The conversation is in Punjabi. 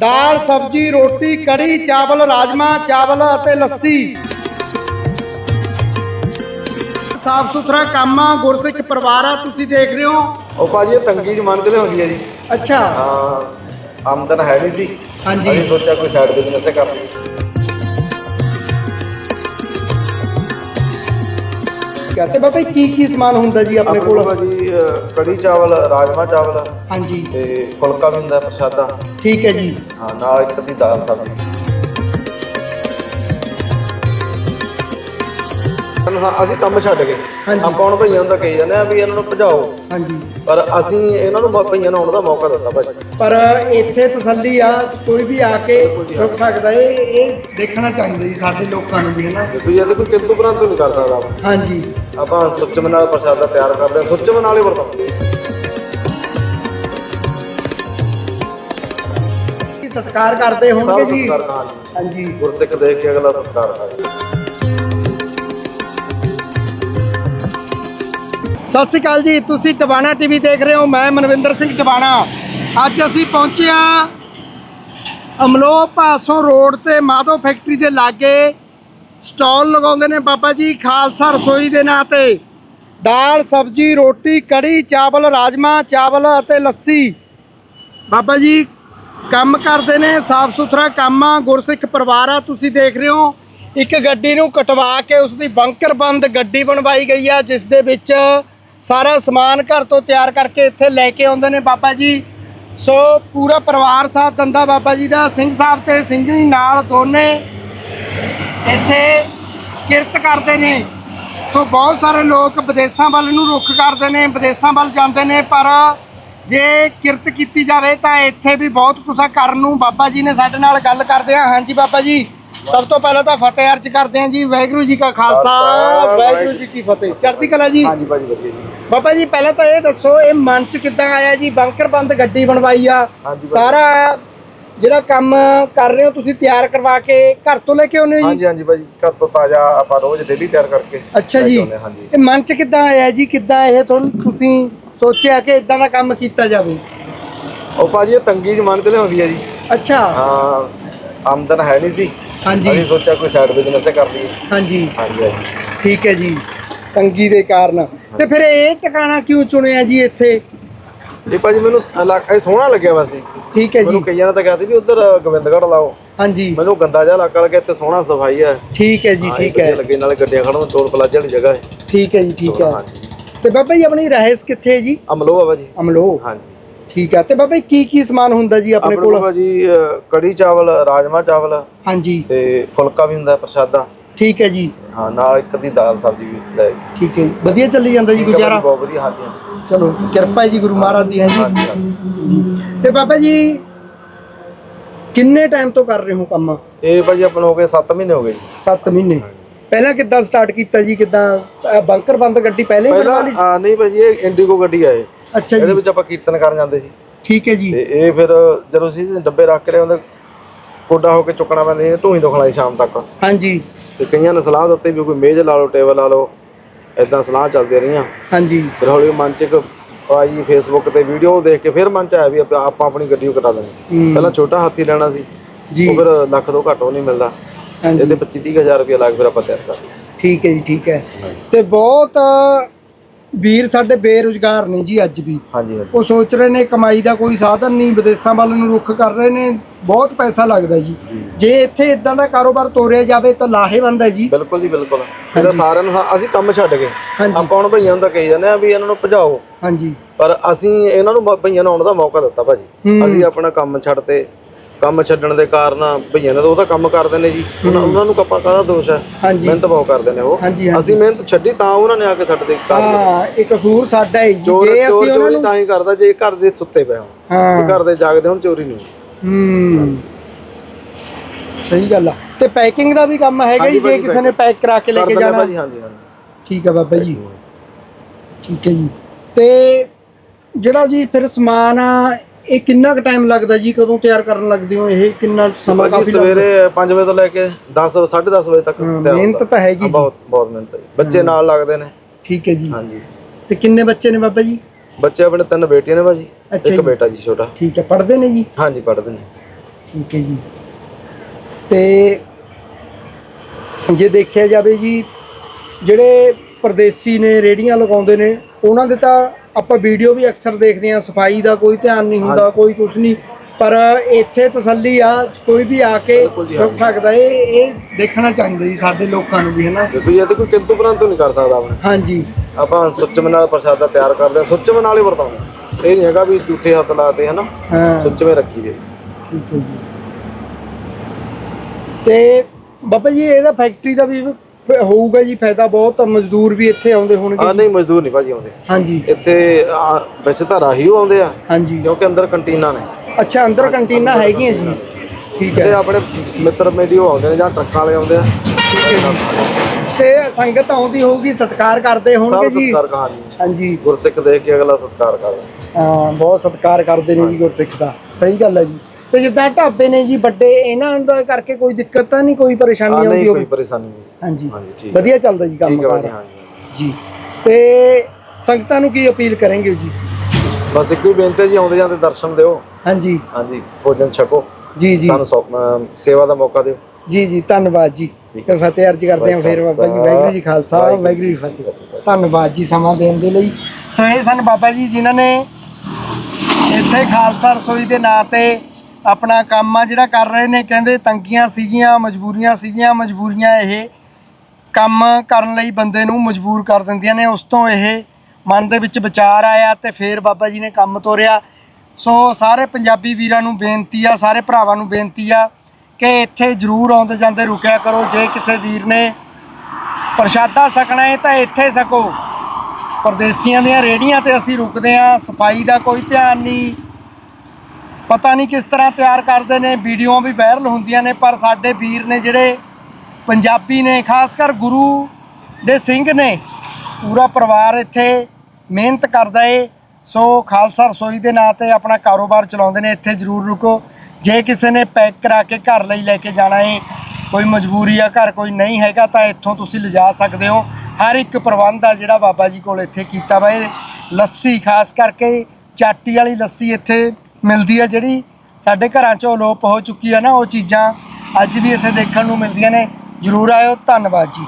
ਦਾਲ ਸਬਜੀ ਰੋਟੀ ਕੜੀ ਚਾਵਲ ਰਾਜਮਾ ਚਾਵਲ ਅਤੇ ਲੱਸੀ। ਸਾਫ਼ ਸੁਥਰਾ ਕੰਮ ਆ ਗੁਰਸਿੱਖ ਪਰਿਵਾਰ ਆ ਤੁਸੀਂ ਦੇਖ ਰਹੇ ਹੋ। ਉਹ ਭਾਜੀ ਇਹ ਤੰਗੀ ਜ਼ਮਾਨ ਤੇ ਹੁੰਦੀ ਹੈ ਜੀ। ਅੱਛਾ। ਹਾਂ ਆਮਦਨ ਹੈ ਨਹੀਂ ਸੀ। ਹਾਂਜੀ। ਅਸੀਂ ਸੋਚਿਆ ਕੋਈ ਸਾਈਡ ਬਿਜ਼ਨਸ ਕਰ ਲਈਏ ਤੇ ਬਾਬਾ ਜੀ ਕੀ ਕੀ ਸਮਾਨ ਹੁੰਦਾ ਜੀ ਆਪਣੇ ਕੋਲ? ਭਾਜੀ ਅਹ, ਕੜੀ ਚਾਵਲ ਰਾਜਮਾ ਚਾਵਲ ਹਾਂਜੀ। ਤੇ ਫੁਲਕਾ ਵੀ ਹੁੰਦਾ ਪ੍ਰਸ਼ਾਦਾ। ਠੀਕ ਹੈ ਜੀ। ਹਾਂ ਨਾਲ ਇੱਕ ਅੱਧੀ ਦਾਲ ਸਬਜ਼ੀ। ਸਾਨੂੰ ਹਾਂ, ਅਸੀਂ ਕੰਮ ਛੱਡ ਗਏ। ਹਾਂਜੀ। ਆਪਾਂ ਹੁਣ ਭਈਆਂ ਦਾ ਕਹੀ ਜਾਂਦੇ ਆ ਵੀ ਇਹਨਾਂ ਨੂੰ ਭਜਾਓ। ਹਾਂਜੀ। ਪਰ ਅਸੀਂ ਇਹਨਾਂ ਨੂੰ ਮ- ਭਈਆਂ ਨੂੰ ਆਉਣ ਦਾ ਮੌਕਾ ਦਿੱਤਾ ਭਾਜੀ। ਪਰ ਇੱਥੇ ਤਸੱਲੀ ਆ ਕੋਈ ਵੀ ਆ ਕੇ ਰੁਕ ਸਕਦਾ ਇਹ ਇਹ ਦੇਖਣਾ ਚਾਹੀਦਾ ਜੀ ਸਾਡੇ ਲੋਕਾਂ ਨੂੰ ਵੀ ਹੈ ਨਾ। ਵੀ ਇਹਦੇ ਕੋਈ ਕਿੰਤੂ ਪ੍ਰੰਤੂ ਨਹੀਂ ਕਰ ਸਕਦਾ ਆਪਾਂ। ਹਾਂਜੀ। ਆਪਾਂ ਸੁੱਚਮ ਨਾਲ ਪ੍ਰਸ਼ਾਦਾ ਤਿਆਰ ਕਰਦੇ ਹਾਂ ਸੁੱਚਮ ਨਾਲ ਹੀ ਵਰਤਾਉਂਦੇ ਸਤਿਕਾਰ ਕਰਦੇ ਹੋਣਗੇ ਜੀ। ਸਤਿਕਾਰ ਨਾਲ। ਹਾਂਜੀ। ਗੁਰਸਿੱਖ ਦੇਖ ਕੇ ਅਗਲਾ ਸਤਿਕਾਰ ਕਰੇ। ਸਤਿ ਸ਼੍ਰੀ ਅਕਾਲ ਜੀ, ਤੁਸੀਂ ਟਵਾਣਾ ਟੀਵੀ ਦੇਖ ਰਹੇ ਹੋ, ਮੈਂ ਮਨਵਿੰਦਰ ਸਿੰਘ ਟਵਾਣਾ। ਅੱਜ ਅਸੀਂ ਪਹੁੰਚੇ ਹਾਂ ਅਮਲੋ ਭਾਸੋਂ ਰੋਡ ਤੇ ਮਾਧੋ ਫੈਕਟਰੀ ਦੇ ਲਾਗੇ। ਸਟਾਲ ਲਗਾਉਂਦੇ ਨੇ ਬਾਬਾ ਜੀ, ਖਾਲਸਾ ਰਸੋਈ ਦੇ ਨਾਂ ਤੇ। ਦਾਲ, ਸਬਜੀ, ਰੋਟੀ, ਕੜੀ, ਚਾਵਲ, ਰਾਜਮਾ, ਚਾਵਲ ਅਤੇ ਲੱਸੀ। ਬਾਬਾ ਜੀ, ਕੰਮ ਕਰਦੇ ਨੇ, ਸਾਫ਼ ਸੁਥਰਾ ਕੰਮ ਆ, ਗੁਰਸਿੱਖ ਪਰਿਵਾਰ ਆ, ਤੁਸੀਂ ਦੇਖ ਰਹੇ ਹੋ। ਇੱਕ ਗੱਡੀ ਨੂੰ ਕਟਵਾ ਕੇ ਉਸ ਦੀ ਬੰਕਰ ਬੰਦ ਗੱਡੀ ਬਣਵਾਈ ਗਈ ਆ, ਜਿਸ ਦੇ ਵਿੱਚ ਸਾਰਾ ਸਮਾਨ ਘਰ ਤੋਂ ਤਿਆਰ ਕਰਕੇ ਇੱਥੇ ਲੈ ਕੇ ਆਉਂਦੇ ਨੇ ਬਾਬਾ ਜੀ। ਸੋ ਪੂਰਾ ਪਰਿਵਾਰ ਸਾਥ ਦੰਦਾ ਬਾਬਾ ਜੀ ਦਾ। ਸਿੰਘ ਸਾਹਿਬ ਤੇ ਸਿੰਘਣੀ ਨਾਲ ਦੋਨੇ ਇੱਥੇ ਕਿਰਤ ਕਰਦੇ ਨੇ। ਸੋ ਬਹੁਤ ਸਾਰੇ ਲੋਕ ਵਿਦੇਸ਼ਾਂ ਵੱਲ ਨੂੰ ਰੁੱਖ ਕਰਦੇ ਨੇ, ਵਿਦੇਸ਼ਾਂ ਵੱਲ ਜਾਂਦੇ ਨੇ, ਪਰ ਜੇ ਕਿਰਤ ਕੀਤੀ ਜਾਵੇ ਤਾਂ ਇੱਥੇ ਵੀ ਬਹੁਤ ਕੁਝ ਕਰਨ ਨੂੰ ਬਾਬਾ ਜੀ ਨੇ ਸਾਡੇ ਨਾਲ ਗੱਲ ਕਰਦੇ ਆ ਹਾਂਜੀ ਬਾਬਾ ਜੀ। ਸਭ ਤੋਂ ਪਹਿਲਾਂ ਤਾਂ ਫਤਿਹ ਅਰਜ ਕਰਦੇ ਆ ਜੀ ਵਾਹਿਗੁਰੂ ਜੀ ਕਾ ਖਾਲਸਾ ਵਾਹਿਗੁਰੂ ਜੀ ਕੀ ਫਤਿਹ। ਚੜ੍ਹਦੀ ਕਲਾ ਜੀ। ਹਾਂਜੀ ਭਾਜੀ ਵਧੀਆ ਜੀ। ਬਾਬਾ ਜੀ ਪਹਿਲਾਂ ਤਾਂ ਇਹ ਦੱਸੋ ਇਹ ਮਨ ਚ ਕਿੱਦਾਂ ਆਇਆ ਜੀ? ਬੰਕਰ ਬੰਦ ਗੱਡੀ ਬਣਵਾਈ ਆ। ਸਾਰਾ ਜਿਹੜਾ ਕੰਮ ਕਰ ਰਹੇ ਹੋ ਤੁਸੀਂ ਤਿਆਰ ਕਰਵਾ ਕੇ ਘਰ ਤੋਂ ਲੈ ਕੇ ਆਉਂਦੇ ਹੋ ਜੀ? ਹਾਂਜੀ ਹਾਂਜੀ ਭਾਜੀ ਘਰ ਤੋਂ ਤਾਜ਼ਾ ਆਪਾਂ ਰੋਜ਼ ਡੇਲੀ ਤਿਆਰ ਕਰਕੇ ਅੱਛਾ ਜੀ। ਇਹ ਮਨ ਚ ਕਿੱਦਾਂ ਆਇਆ ਜੀ? ਕਿੱਦਾਂ ਇਹ ਤੁਹਾਨੂੰ ਤੁਸੀਂ ਸੋਚਿਆ ਕਿ ਇਦਾਂ ਦਾ ਕੰਮ ਕੀਤਾ ਜਾਵੇ? ਉਹ ਭਾਜੀ ਇਹ ਤੰਗੀ ਜ਼ਮਾਨ ਤੇ ਹੁੰਦੀ ਹੈ ਜੀ। ਅੱਛਾ। ਹਾਂ। ਆਮਦਨ ਹੈ ਨਹੀਂ ਸੀ। ਹਾਂਜੀ। ਅਸੀਂ ਸੋਚਿਆ ਕੋਈ ਸਾਈਡ ਬਿਜ਼ਨਸ ਕਰ ਲਈਏ। ਹਾਂਜੀ। ਹਾਂਜੀ ਹਾਂਜੀ। ਠੀਕ ਹੈ ਜੀ। ਤੰਗੀ ਦੇ ਕਾਰਨ। ਤੇ ਫਿਰ ਇਹ ਟਿਕਾਣਾ ਕਿਉਂ ਚੁਣਿਆ ਜੀ ਇੱਥੇ? ਇਹ ਭਾਜੀ ਮੈਨੂੰ ਇਲਾਕਾ ਇਹ ਸੋਹਣਾ ਲੱਗਿਆ ਵੈਸੇ। ਠੀਕ ਹੈ ਮੈਨੂੰ ਜੀ ਕਈਆਂ ਨੇ ਤਾਂ ਕਹਿੰਦੇ ਵੀ ਉਧਰ ਗੋਬਿੰਦਗੜ੍ਹ ਲਾਓ। ਹਾਂਜੀ। ਮੈਨੂੰ ਗੰਦਾ ਜਿਹਾ ਇਲਾਕਾ ਲੱਗਿਆ ਇੱਥੇ ਸੋਹਣਾ ਸਫ਼ਾਈ ਹੈ। ਠੀਕ ਹੈ ਜੀ ਹਾਂ, ਠੀਕ ਵਧੀਆ ਹੈ। ਲੱਗੇ ਨਾਲੇ ਗੱਡੀਆਂ ਖੜਨ ਨੂੰ ਟੋਲ ਪਲਾਜ਼ੇ ਵਾਲੀ ਜਗ੍ਹਾ ਹੈ। ਠੀਕ ਹੈ ਜੀ ਠੀਕ ਹੈ। ਹਾਂਜੀ ਤੇ ਬਾਬਾ ਜੀ ਆਪਣੀ ਰਹਿਸ ਕਿੱਥੇ ਹੈ ਜੀ? ਅਮਲੋ ਆ ਭਾਜੀ ਅਮਲੋ ਹਾਂਜੀ ਠੀਕ ਹੈ ਤੇ ਬਾਬਾ ਜੀ ਕੀ ਕੀ ਸਮਾਨ ਹੁੰਦਾ ਜੀ ਆਪਣੇ ਆਪਣੇ ਕੋਲ? ਭਾਜੀ ਅਹ, ਕੜੀ ਚਾਵਲ ਰਾਜਮਾ ਚਾਵਲ ਹਾਂਜੀ। ਤੇ ਫੁਲਕਾ ਵੀ ਹੁੰਦਾ ਪ੍ਰਸ਼ਾਦਾ। ਠੀਕ ਹੈ ਜੀ। ਹਾਂ ਨਾਲ ਇੱਕ ਅੱਧੀ ਦਾਲ ਸਬਜ਼ੀ ਵੀ ਹੁੰਦਾ ਹੈ ਠੀਕ ਹੈ ਜੀ। ਵਧੀਆ ਚੱਲੀ ਜਾਂਦਾ ਜੀ ਗੁਜ਼ਾਰਾ? ਬਹੁਤ ਵਧੀਆ ਹਾਂਜੀ ਹਾਂਜੀ। ਚਲੋ ਕਿਰਪਾ ਹੈ ਜੀ ਗੁਰੂ ਮਹਾਰਾਜ ਦੀ ਹੈ ਜੀ। ਹਾਂਜੀ ਹਾਂਜੀ। ਤੇ ਬਾਬਾ ਜੀ ਕਿੰਨੇ ਟਾਈਮ ਤੋਂ ਕਰ ਰਹੇ ਹੋ ਕੰਮ? ਇਹ ਭਾਜੀ ਆਪਾਂ ਨੂੰ ਹੋ ਗਏ 7 ਮਹੀਨੇ ਹੋ ਗਏ ਜੀ। 7 ਮਹੀਨੇ। ਪਹਿਲਾਂ ਕਿੱਦਾਂ ਸਟਾਰਟ ਕੀਤਾ ਜੀ? ਕਿੱਦਾਂ ਅਹ ਬੰਕਰ ਬੰਦ ਗੱਡੀ ਪਹਿਲੇ ਹੀ ਬਣਵਾ ਪਹਿਲਾਂ ਲਈ ਸੀ? ਆ, ਨਹੀਂ ਭਾਜੀ ਇਹ ਇੰਡੀਗੋ ਗੱਡੀ ਆ ਇਹ। ਅੱਛਾ ਇਹਦੇ ਜੀ। ਵਿੱਚ ਆਪਾਂ ਕੀਰਤਨ ਕਰਨ ਜਾਂਦੇ ਸੀ। ਠੀਕ ਹੈ ਜੀ। ਤੇ ਇਹ ਫਿਰ ਜਦੋਂ ਸੀ ਡੱਬੇ ਰੱਖ ਕੇ ਲਿਆਉਂਦੇ ਕੋਡਾ ਹੋ ਕੇ ਚੁੱਕਣਾ ਪੈਂਦਾ ਸੀ ਢੂਹੀ ਦੁਖਣਾ ਸੀ ਸ਼ਾਮ ਤੱਕ। ਹਾਂਜੀ। ਤੇ ਕਈਆਂ ਨੇ ਸਲਾਹ ਦਿੱਤੀ ਵੀ ਕੋਈ ਮੇਜ਼ ਲਾ ਲਓ ਟੇਬਲ ਲਾ ਲਓ ਇਦਾਂ ਸਲਾਹ ਚੱਲਦੀਆਂ ਰਹੀਆਂ। ਹਾਂਜੀ। ਫਿਰ ਹੌਲੀ ਮਨ ਚ ਇੱਕ ਆਈ ਫੇਸਬੁੱਕ ਤੇ ਵੀਡੀਓ ਦੇਖ ਕੇ ਫਿਰ ਮਨ ਚ ਆਇਆ ਵੀ ਆਪਾਂ ਆਪਾਂ ਆਪਣੀ ਗੱਡੀ ਉਹ ਕਟਾ ਹੂੰ, ਪਹਿਲਾਂ ਛੋਟਾ ਹਾਥੀ ਲੈਣਾ ਸੀ ਜੀ। ਉਹ ਫਿਰ ਲੱਖ ਤੋਂ ਘੱਟ ਉਹ ਨਹੀਂ ਮਿਲਦਾ। ਹਾਂਜੀ। ਇਹਦੇ 25 30000 ਰੁਪਏ ਲੱਗ ਫਿਰ ਆਪਾਂ ਤਿਆਰ ਕਰ। ਠੀਕ ਹੈ ਜੀ ਠੀਕ ਹੈ। ਤੇ ਬਹੁਤ ਵੀਰ ਸਾਡੇ ਬੇਰੁਜ਼ਗਾਰ ਨੇ ਜੀ ਅੱਜ ਵੀ। ਹਾਂਜੀ ਹਾਂਜੀ। ਉਹ ਸੋਚ ਰਹੇ ਨੇ ਕਮਾਈ ਦਾ ਕੋਈ ਸਾਧਨ ਨਹੀਂ ਵਿਦੇਸ਼ਾਂ ਵੱਲ ਨੂੰ ਰੁੱਖ ਕਰ ਰਹੇ ਨੇ ਬਹੁਤ ਪੈਸਾ ਲੱਗਦਾ ਜੀ। ਜੀ। ਜੇ ਇੱਥੇ ਇਦਾਂ ਦਾ ਕਾਰੋਬਾਰ ਤੋਰਿਆ ਜਾਵੇ ਤਾਂ ਲਾਹੇਵੰਦ ਹੈ ਜੀ। ਬਿਲਕੁਲ ਜੀ ਬਿਲਕੁਲ। ਇਹਦਾ ਸਾਰਿਆਂ ਨੂੰ ਅਸੀਂ ਕੰਮ ਛੱਡ ਗਏ ਹਾਂਜੀ। ਆਪਾਂ ਹੁਣ ਭਈਆਂ ਨੂੰ ਤਾਂ ਕਹੀ ਜਾਂਦੇ ਆ ਵੀ ਇਹਨਾਂ ਨੂੰ ਭਜਾਓ। ਹਾਂਜੀ। ਪਰ ਅਸੀਂ ਇਹਨਾਂ ਨੂੰ ਮ- ਭਈਆਂ ਨੂੰ ਆਉਣ ਦਾ ਮੌਕਾ ਦਿੱਤਾ ਭਾਜੀ। ਹੂੰ। ਅਸੀਂ ਆਪਣਾ ਕੰਮ ਛੱਡਤੇ ਕੰਮ ਛੱਡਣ ਦੇ ਕਾਰਨ ਭਈਆਂ ਨੇ ਤਾਂ ਉਹਦਾ ਕੰਮ ਕਰਦੇ ਨੇ ਜੀ। ਉਹਨਾਂ ਉਹਨਾਂ ਨੂੰ ਕੱਪਾ ਕਾਹਦਾ ਦੋਸ਼ ਹੈ? ਹਾਂਜੀ। ਮਿਹਨਤ ਬਹੁਤ ਕਰਦੇ ਨੇ ਉਹ। ਹਾਂਜੀ ਹਾਂਜੀ। ਅਸੀਂ ਮਿਹਨਤ ਛੱਡੀ ਤਾਂ ਉਹਨਾਂ ਨੇ ਆ ਕੇ ਸਾਡੇ ਤੇ ਕਰ ਹਾਂ ਇਹ ਕਸੂਰ ਸਾਡਾ ਹੈ ਜੀ। ਚੋਰ ਜੇ ਚੋਰ ਅਸੀਂ ਉਹਨਾਂ ਚੋਰੀ ਨੂੰ ਤਾਂ ਹੀ ਕਰਦਾ ਜੇ ਘਰ ਦੇ ਸੁੱਤੇ ਪਏ ਹੋਣ। ਹਾਂ। ਘਰ ਦੇ ਜਾਗਦੇ ਹੁਣ ਚੋਰੀ ਨਹੀਂ ਹੂੰ। ਸਹੀ ਗੱਲ ਆ। ਤੇ ਪੈਕਿੰਗ ਦਾ ਵੀ ਕੰਮ ਹੈਗਾ ਜੀ ਹਾਂਜੀ ਜੇ ਭਾਜੀ, ਕਿਸੇ ਨੇ ਪੈਕ ਕਰਾ ਕੇ ਲੈ ਕਰ ਕੇ ਦਿੰਦੇ ਜਾਣਾ। ਭਾਜੀ ਹਾਂਜੀ ਹਾਂਜੀ। ਠੀਕ ਆ ਬਾਬਾ ਜੀ। ਠੀਕ ਹੈ ਜੀ। ਤੇ ਜਿਹੜਾ ਜੀ ਫਿਰ ਸਮਾਨ ਆ ਇਹ ਕਿੰਨਾ ਕੁ ਟਾਈਮ ਲੱਗਦਾ ਜੀ? ਕਦੋਂ ਤਿਆਰ ਕਰਨ ਲੱਗਦੇ ਹੋ? ਇਹ ਕਿੰਨਾ ਸਮਾਂ ਕਾਫੀ ਸਵੇਰੇ 5 ਵਜੇ ਤੋਂ ਲੈ ਕੇ 10 10:30 ਵਜੇ ਤੱਕ ਹਾਂ, ਤਿਆਰ ਮਿਹਨਤ ਹੁੰਦਾ। ਤਾਂ ਹੈਗੀ ਹਾਂ, ਜੀ। ਬਹੁਤ ਬਹੁਤ ਮਿਹਨਤ ਹੈ ਜੀ। ਬੱਚੇ ਨਾਲ ਲੱਗਦੇ ਨੇ। ਠੀਕ ਹੈ ਜੀ। ਹਾਂਜੀ। ਤੇ ਕਿੰਨੇ ਬੱਚੇ ਨੇ ਬਾਬਾ ਜੀ? ਬੱਚੇ ਆਪਣੇ ਤਿੰਨ ਬੇਟੀਆਂ ਨੇ ਭਾਜੀ। ਅੱਛਾ ਇੱਕ ਜੀ। ਬੇਟਾ ਜੀ ਛੋਟਾ। ਠੀਕ ਹੈ। ਪੜ੍ਹਦੇ ਨੇ ਜੀ? ਹਾਂਜੀ ਪੜ੍ਹਦੇ ਨੇ। ਠੀਕ ਹੈ ਜੀ। ਤੇ ਜੇ ਦੇਖਿਆ ਜਾਵੇ ਜੀ ਜਿਹੜੇ ਪਰਦੇਸੀ ਨੇ ਰੇੜੀਆਂ ਲਗਾਉਂਦੇ ਨੇ ਉਹਨਾਂ ਦੇ ਤਾਂ ਆਪਾਂ ਵੀਡੀਓ ਵੀ ਅਕਸਰ ਦੇਖਦੇ ਆ ਸਫ਼ਾਈ ਦਾ ਕੋਈ ਧਿਆਨ ਨਹੀਂ ਹੁੰਦਾ ਕੋਈ ਕੁਝ ਨਹੀਂ। ਪਰ ਇੱਥੇ ਤਸੱਲੀ ਆ ਕੋਈ ਵੀ ਆ ਕੇ ਬਿਲਕੁਲ ਜੀ, ਰੁਕ। ਸਕਦਾ ਇਹ ਇਹ ਦੇਖਣਾ ਚਾਹੀਦਾ ਜੀ ਸਾਡੇ ਲੋਕਾਂ ਨੂੰ ਵੀ ਹਨਾ ਦੇਖੋ ਜੀ ਇਹ ਤਾਂ ਕੋਈ ਕਿੰਤੂ ਪਰੰਤੂ ਨਹੀਂ ਕਰ ਸਕਦਾ ਆਪਣੇ। ਹਾਂਜੀ। ਆਪਾਂ ਸੁੱਚਮ ਨਾਲ ਪ੍ਰਸ਼ਾਦਾ ਤਿਆਰ ਕਰਦੇ ਆ ਸੁੱਚਮ ਨਾਲ ਹੀ ਵਰਤਾਉਂਦੇ ਇਹ ਨਹੀਂ ਹੈਗਾ ਵੀ ਝੂਠੇ ਹੱਥ ਲਾਤੇ ਹਨਾ ਹਾਂ। ਸੁੱਚਵੇਂ ਰੱਖੀ ਦੇ। ਠੀਕ ਹੈ ਜੀ। ਤੇ ਬਾਬਾ ਜੀ ਇਹਦਾ ਫੈਕਟਰੀ ਦਾ ਵੀ ਹੋਊਗਾ ਜੀ ਫਾਇਦਾ ਬਹੁਤ ਮਜ਼ਦੂਰ ਵੀ ਇੱਥੇ ਆਉਂਦੇ ਆ ਹੋਣਗੇ ਨਹੀਂ ਮਜ਼ਦੂਰ ਨਹੀਂ ਭਾਜੀ ਆਉਂਦੇ। ਹਾਂਜੀ। ਇੱਥੇ ਆ, ਵੈਸੇ ਤਾਂ ਰਾਹੀ ਓ ਆਉਂਦੇ ਆ ਹਾਂਜੀ। ਕਿਉਂਕਿ ਅੰਦਰ ਕੰਟੀਨਾਂ ਨੇ। ਅੱਛਾ ਅੰਦਰ ਕੰਟੀਨਾਂ ਹੈਗੀਆਂ ਜੀ। ਠੀਕ ਤੇ ਹੈ ਆਪਣੇ ਮਿੱਤਰ ਮੇਡੀ ਉਹ ਆਉਂਦੇ ਨੇ ਜਾਂ ਟਰੱਕਾਂ ਵਾਲੇ ਆਉਂਦੇ ਆ। ਤੇ ਸੰਗਤ ਆਉਂਦੀ ਹੋਊਗੀ ਸਤਿਕਾਰ ਕਰਦੇ ਹੋਣਗੇ ਜੀ। ਸਤਿਕਾਰ ਕਹਾਣੀ ਹਾਂਜੀ। ਗੁਰਸਿੱਖ ਦੇਖ ਕੇ ਅਗਲਾ ਸਤਿਕਾਰ ਕਰਦਾ। ਹਾਂ ਬਹੁਤ ਸਤਿਕਾਰ ਕਰਦੇ ਨੇ ਜੀ ਗੁਰਸਿੱਖ ਦਾ। ਸਹੀ ਗੱਲ ਹੈ ਜੀ। ਤੇ ਜਿੱਦਾਂ ਢਾਬੇ ਨੇ ਜੀ ਵੱਡੇ ਇਹਨਾਂ ਦਾ ਕਰਕੇ ਕੋਈ ਦਿੱਕਤ ਤਾਂ ਨਹੀਂ ਕੋਈ ਪਰੇਸ਼ਾਨੀ ਆਉਂਦੀ ਨਹੀਂ ਕੋਈ ਹੋਵੇ? ਪਰੇਸ਼ਾਨੀ ਨਹੀਂ। ਹਾਂਜੀ। ਹਾਂਜੀ ਠੀਕ ਹੈ। ਵਧੀਆ ਚੱਲਦਾ ਜੀ ਕੰਮ ਠੀਕ ਹੈ ਭਾਜੀ ਕਾਰ ਹਾਂਜੀ ਜੀ। ਤੇ ਸੰਗਤਾਂ ਨੂੰ ਕੀ ਅਪੀਲ ਕਰਾਂਗੇ ਜੀ? ਬਸ ਇੱਕੋ ਹੀ ਬੇਨਤੀ ਹੈ ਜੀ ਆਉਂਦੇ ਜਾਂਦੇ ਦਰਸ਼ਨ ਦਿਓ। ਹਾਂਜੀ। ਹਾਂਜੀ ਭੋਜਨ ਛਕੋ। ਜੀ ਜੀ। ਸਾਨੂੰ ਸੌ- ਅਮ ਸੇਵਾ ਦਾ ਮੌਕਾ ਦਿਓ। ਜੀ ਜੀ ਧੰਨਵਾਦ ਜੀ। ਠੀਕ ਫਤਿਹ ਅਰਜ ਕਰਦੇ ਹਾਂ ਫਿਰ ਬਾਬਾ ਜੀ ਵਾਹਿਗੁਰੂ ਜੀ ਖਾਲਸਾ ਵਾਹਿਗੁਰੂ ਜੀ ਫਤਿਹ। ਧੰਨਵਾਦ ਜੀ ਸਮਾਂ ਦੇਣ ਦੇ ਲਈ। ਸੋ ਇਹ ਸਨ ਬਾਬਾ ਜੀ ਜਿਨ੍ਹਾਂ ਨੇ ਇੱਥੇ ਖਾਲਸਾ ਰਸੋਈ ਦੇ ਨਾਂ ਤੇ ਆਪਣਾ ਕੰਮ ਆ ਜਿਹੜਾ ਕਰ ਰਹੇ ਨੇ, ਕਹਿੰਦੇ ਤੰਗੀਆਂ ਸੀਗੀਆਂ, ਮਜਬੂਰੀਆਂ ਸੀਗੀਆਂ, ਮਜਬੂਰੀਆਂ ਇਹ ਕੰਮ ਕਰਨ ਲਈ ਬੰਦੇ ਨੂੰ ਮਜਬੂਰ ਕਰ ਦਿੰਦੀਆਂ ਨੇ। ਉਸ ਤੋਂ ਇਹ ਮਨ ਦੇ ਵਿੱਚ ਵਿਚਾਰ ਆਇਆ ਤੇ ਫਿਰ ਬਾਬਾ ਜੀ ਨੇ ਕੰਮ ਤੋਰਿਆ। ਸੋ ਸਾਰੇ ਪੰਜਾਬੀ ਵੀਰਾਂ ਨੂੰ ਬੇਨਤੀ ਆ, ਸਾਰੇ ਭਰਾਵਾਂ ਨੂੰ ਬੇਨਤੀ ਆ ਕਿ ਇੱਥੇ ਜ਼ਰੂਰ ਆਉਂਦੇ ਜਾਂਦੇ ਰੁਕਿਆ ਕਰੋ। ਜੇ ਕਿਸੇ ਵੀਰ ਨੇ ਪ੍ਰਸ਼ਾਦਾ ਸਕਣਾ ਹੈ ਤਾਂ ਇੱਥੇ ਸਕੋ ਪਰਦੇਸੀਆਂ ਦੀਆਂ ਰੇੜੀਆਂ ਤੇ ਅਸੀਂ ਰੁਕਦੇ ਆ ਸਫ਼ਾਈ ਦਾ ਕੋਈ ਧਿਆਨ ਨਹੀਂ। ਪਤਾ ਨਹੀਂ ਕਿਸ ਤਰ੍ਹਾਂ ਤਿਆਰ ਕਰਦੇ ਨੇ ਵੀਡੀਓ ਵੀ ਵਾਇਰਲ ਹੁੰਦੀਆਂ ਨੇ, ਪਰ ਸਾਡੇ ਵੀਰ ਨੇ ਜਿਹੜੇ ਪੰਜਾਬੀ ਨੇ, ਖਾਸ ਕਰ ਗੁਰੂ ਦੇ ਸਿੰਘ ਨੇ, ਪੂਰਾ ਪਰਿਵਾਰ ਇੱਥੇ ਮਿਹਨਤ ਕਰਦਾ ਏ। ਸੋ ਖਾਲਸਾ ਰਸੋਈ ਦੇ ਨਾਂ ਤੇ ਆਪਣਾ ਕਾਰੋਬਾਰ ਚਲਾਉਂਦੇ ਨੇ, ਇੱਥੇ ਜ਼ਰੂਰ ਰੁਕੋ। ਜੇ ਕਿਸੇ ਨੇ ਪੈਕ ਕਰਾ ਕੇ ਘਰ ਲਈ ਲੈ ਕੇ ਜਾਣਾ ਏ, ਕੋਈ ਮਜਬੂਰੀ ਆ, ਘਰ ਕੋਈ ਨਹੀਂ ਹੈਗਾ, ਤਾਂ ਇੱਥੋਂ ਤੁਸੀਂ ਲਿਜਾ ਸਕਦੇ ਹੋ। ਹਰ ਇੱਕ ਪ੍ਰਬੰਧ ਆ ਜਿਹੜਾ ਬਾਬਾ ਜੀ ਕੋਲ ਇੱਥੇ ਕੀਤਾ ਵਾ ਇਹ ਲੱਸੀ, ਖਾਸ ਕਰਕੇ ਚਾਟੀ ਵਾਲੀ ਲੱਸੀ ਇੱਥੇ ਮਿਲਦੀ ਹੈ ਜਿਹੜੀ ਸਾਡੇ ਘਰਾਂ 'ਚੋਂ ਅਲੋਪ ਹੋ ਚੁੱਕੀ ਆ ਨਾ, ਉਹ ਚੀਜ਼ਾਂ ਅੱਜ ਵੀ ਇੱਥੇ ਦੇਖਣ ਨੂੰ ਮਿਲਦੀਆਂ ਨੇ। ਜਰੂਰ ਆਇਓ, ਧੰਨਵਾਦ ਜੀ।